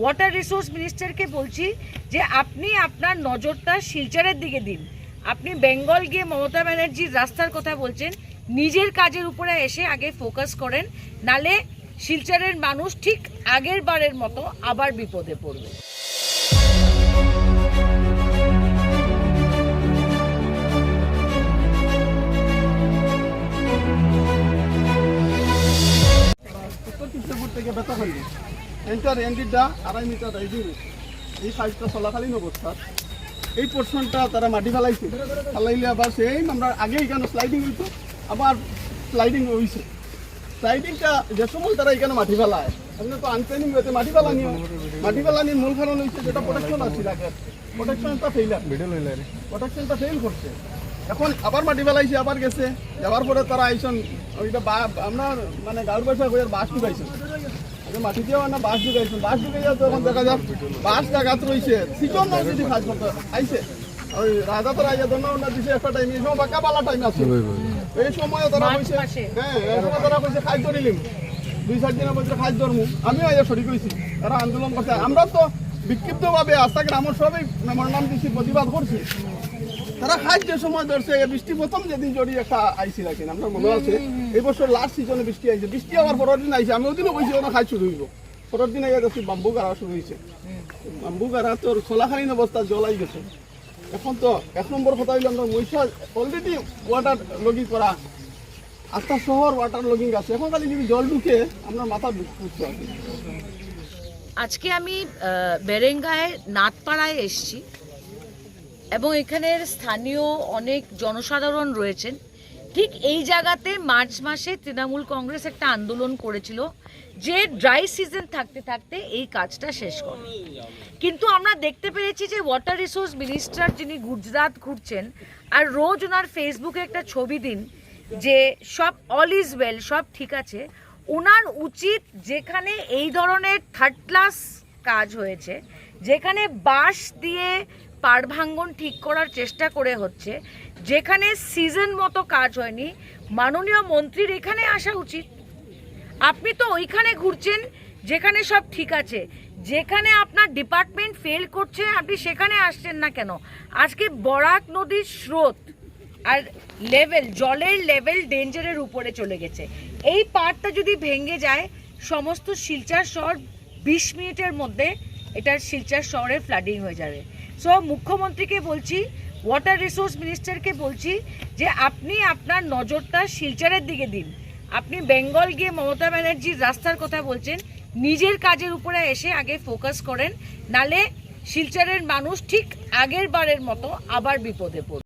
Water resource মিনিস্টারকে বলছি যে আপনি আপনার নজরটা শিলচরের দিকে দিন। আপনি বেঙ্গল গিয়ে মমতা ব্যানার্জির রাস্তার কথা বলছেন, নিজের কাজের উপরে এসে আগে ফোকাস করেন, নালে শিলচরের মানুষ ঠিক আগের বারের মতো আবার বিপদে পড়বে। থেকে বেতাখালি এন্টার এন্ডিটা আড়াই মিটার রাইডিং এই সাইজটা চলাকালীন অবস্থা। এই পোর্শনটা তারা মাটি ফেলাইছে। ফেলাইলে আবার সেই আমরা আগে এখানে স্লাইডিং হইতো, আবার স্লাইডিং হইছে। স্লাইডিংটা যে সময় তারা এখানে মাটি ফেলায়, আপনি তো আনপ্ল্যানিং হয়েছে মাটি ফেলানি। মাটি ফেলানির মূল কারণ হচ্ছে যেটা প্রোটেকশন আছে আগে প্রোটেকশনটা ফেইল প্রোটেকশনটা ফেল করছে। এখন আবার মাটি ফেলাইছে, আবার গেছে। যাওয়ার পরে তারা আইসন, ওইটা আমরা মানে গাঁর বাসা বাস আগে মাটি দিয়ে না বাস ঢুকাইছেন বাস ঢুকাই যাতে তখন দেখা যাক বাস জায়গাত রয়েছে সিজন না যদি কাজ করতে আইছে। ওই রাজা তো রাজা দন্য ওনার দিছে একটা টাইম এই সময় বাঁকা বালা টাইম আছে। এই সময় তারা মার্চ কইছে হ্যাঁ এই সময় তারা কইছে খাই ধরিলিম দুই চার দিনের মধ্যে খাই ধরমু। আমিও আইয়া সরি কইছি তারা আন্দোলন করছে। আমরা তো বিক্ষিপ্তভাবে আস্থা গ্রামের সবাই আমার নাম দিছি প্রতিবাদ করছি। তারা যে সময় ধরছে বৃষ্টি প্রথম যেদিন জড়ি একটা আইসি রাখেন আপনার মনে আছে এই বছর লাস্ট সিজনে বৃষ্টি আইছে। বৃষ্টি আবার পরের দিন আইছে আমি ওদিনও কইছি ওরা খাই শুরু হইব। পরের দিন আইয়া দেখছি বাম্বু গাড়া শুরু হয়েছে বাম্বু গাড়া তোর খোলাখালীন অবস্থা জলাই গেছে। এখন তো এক নম্বর কথা হইল আমরা মহিষা অলরেডি ওয়াটার লগিং করা আস্থা শহর ওয়াটার লগিং আছে। এখন খালি যদি জল ঢুকে আমরা মাথা হবে আজকে আমি বেরেঙ্গায় নাথপাড়ায় এসেছি। এবং এখানের স্থানীয় অনেক জনসাধারণ রয়েছেন। ঠিক এই জায়গাতে মার্চ মাসে তৃণমূল কংগ্রেস একটা আন্দোলন করেছিল যে ড্রাই সিজন থাকতে থাকতে এই কাজটা শেষ করে। কিন্তু আমরা দেখতে পেরেছি যে ওয়াটার রিসোর্স মিনিস্টার যিনি গুজরাট ঘুরছেন আর রোজ ওনার ফেসবুকে একটা ছবি দিন যে সব অল ইজ ওয়েল সব ঠিক আছে। ওনার উচিত যেখানে এই ধরনের থার্ড ক্লাস কাজ হয়েছে, যেখানে বাঁশ দিয়ে পাড় ভাঙ্গন ঠিক করার চেষ্টা করে হচ্ছে। যেখানে সিজন মতো কাজ হয়নি, মাননীয় মন্ত্রীর এখানে আসা উচিত। আপনি তো ওইখানে ঘুরছেন, যেখানে সব ঠিক আছে। যেখানে আপনার ডিপার্টমেন্ট ফেল করছে, আপনি সেখানে আসছেন না কেন? আজকে বরাক নদীর স্রোত আর লেভেল জলের লেভেল ডেঞ্জারের উপরে চলে গেছে। এই পাড়টা যদি ভেঙে যায়, সমস্ত শিলচার শহর বিশ মিনিটের মধ্যে এটার শিলচার শহরে ফ্লাডিং হয়ে যাবে। সো মুখ্যমন্ত্রীকে বলছি ওয়াটার রিসোর্স মিনিস্টারকে বলছি যে আপনি আপনার নজরটা শিলচরের দিকে দিন। আপনি বেঙ্গল গিয়ে মমতা ব্যানার্জির রাস্তার কথা বলছেন, নিজের কাজের উপরে এসে আগে ফোকাস করেন, নালে শিলচরের মানুষ ঠিক আগের বারের মতো আবার বিপদে পড়বে।